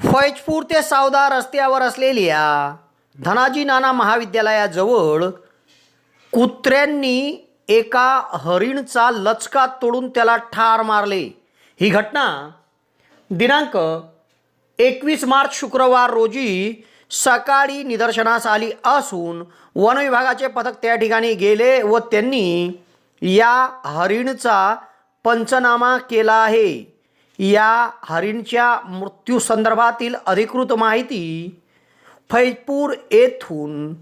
फैजपूर ते सावदा रस्त्यावर असलेल्या धनाजी नाना महाविद्यालयाजवळ कुत्र्यांनी एका हरिणचा लचका तोडून त्याला ठार मारले. ही घटना दिनांक एकवीस मार्च शुक्रवार रोजी सकाळी निदर्शनास आली असून वनविभागाचे पथक त्या ठिकाणी गेले व त्यांनी या हरिणचा पंचनामा केला आहे. या हरिणच्या मृत्यूसंदर्भातील अधिकृत माहिती फैजपूर येथून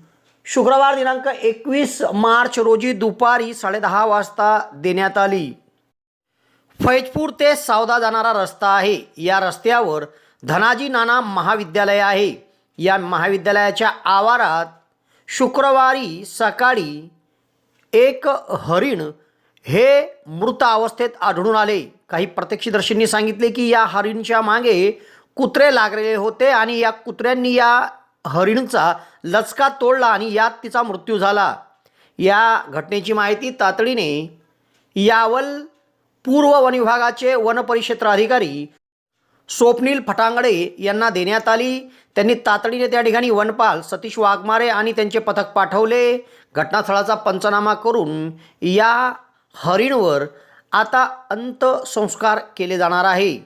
शुक्रवार दिनांक एकवीस मार्च रोजी दुपारी साडेदहा वाजता देण्यात आली. फैजपूर ते सावदा जाणारा रस्ता आहे. या रस्त्यावर धनाजी नाना महाविद्यालय आहे. या महाविद्यालयाच्या आवारात शुक्रवारी सकाळी एक हरिण हे मृत अवस्थेत आढळून आले. काही प्रत्यक्षदर्शींनी सांगितले की या हरिणच्या मागे कुत्रे लागलेले होते आणि या कुत्र्यांनी या हरिणचा लचका तोडला आणि यात तिचा मृत्यू झाला. या घटनेची माहिती तातडीने यावल पूर्व वन विभागाचे वन अधिकारी स्वप्नील फटांगडे यांना देण्यात आली. त्यांनी तातडीने त्या ठिकाणी वनपाल सतीश वाघमारे आणि त्यांचे पथक पाठवले. घटनास्थळाचा पंचनामा करून या हरिणवर आता अंत्यसंस्कार केले जाणार आहे.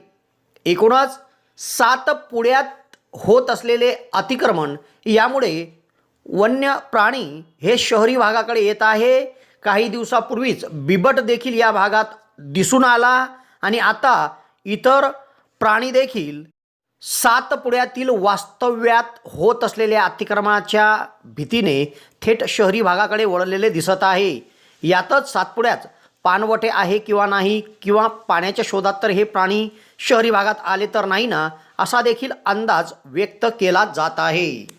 एकूणच सात पुढ्यात होत असलेले अतिक्रमण यामुळे वन्य प्राणी हे शहरी भागाकडे येत आहे. काही दिवसापूर्वीच बिबट देखील या भागात दिसून आला आणि आता इतर प्राणी देखील सातपुड्यातील वास्तव्यात होत असलेल्या अतिक्रमणाच्या भीतीने थेट शहरी भागाकडे वळलेले दिसत आहे. यातच सातपुड्यात पानवटे आहे किंवा नाही किंवा पाण्याच्या शोधात तर हे प्राणी शहरी भागात आले तर नाही ना असा देखील अंदाज व्यक्त केला जात आहे.